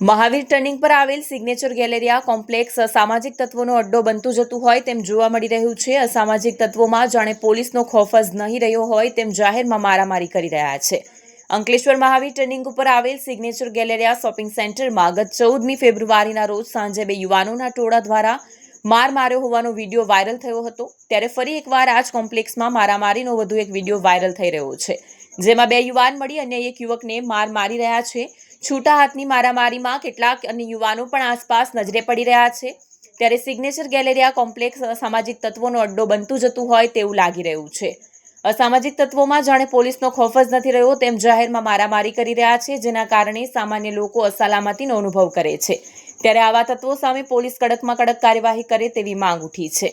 Mahavir turning પર આવેલ signature Galleria complex સામાજિક તત્વોનો અડ્ડો બનતું જતું હોય તેમ જોવા મળી રહ્યું છે. અસામાજિક તત્વોમાં જાણે પોલીસનો ખોફ જ નહીં રહ્યો હોય તેમ જાહેરમાં મારામારી કરી રહ્યા છે. અંકલેશ્વર મહાવીર ટર્નિંગ ઉપર આવેલ સિગ્નેચર ગેલેરિયા શોપિંગ સેન્ટરમાં ગત ચૌદમી ફેબ્રુઆરીના રોજ સાંજે બે યુવાનોના ટોળા દ્વારા માર માર્યો હોવાનો વીડિયો વાયરલ થયો હતો. ત્યારે ફરી એકવાર આ જ કોમ્પ્લેક્સમાં મારામારીનો વધુ એક વીડિયો વાયરલ થઈ રહ્યો છે. જેમાં બે યુવાન મળી અન્ય એક યુવકને માર મારી રહ્યા છે. છૂટા હાથની મારામારીમાં કેટલાક અન્ય યુવાનો પણ આસપાસ નજરે પડી રહ્યા છે. ત્યારે સિગ્નેચર ગેલેરિયા કોમ્પ્લેક્સ સામાજિક તત્વોનો અડ્ડો બનતું જતું હોય તેવું લાગી રહ્યું છે. અસામાજિક તત્વોમાં જાણે પોલીસનો ખોફ જ નથી રહ્યો તેમ જાહેરમાં મારામારી કરી રહ્યા છે, જેના કારણે સામાન્ય લોકો અસલામતીનો અનુભવ કરે છે. ત્યારે આવા તત્વો સામે પોલીસ કડકમાં કડક કાર્યવાહી કરે તેવી માંગ ઉઠી છે.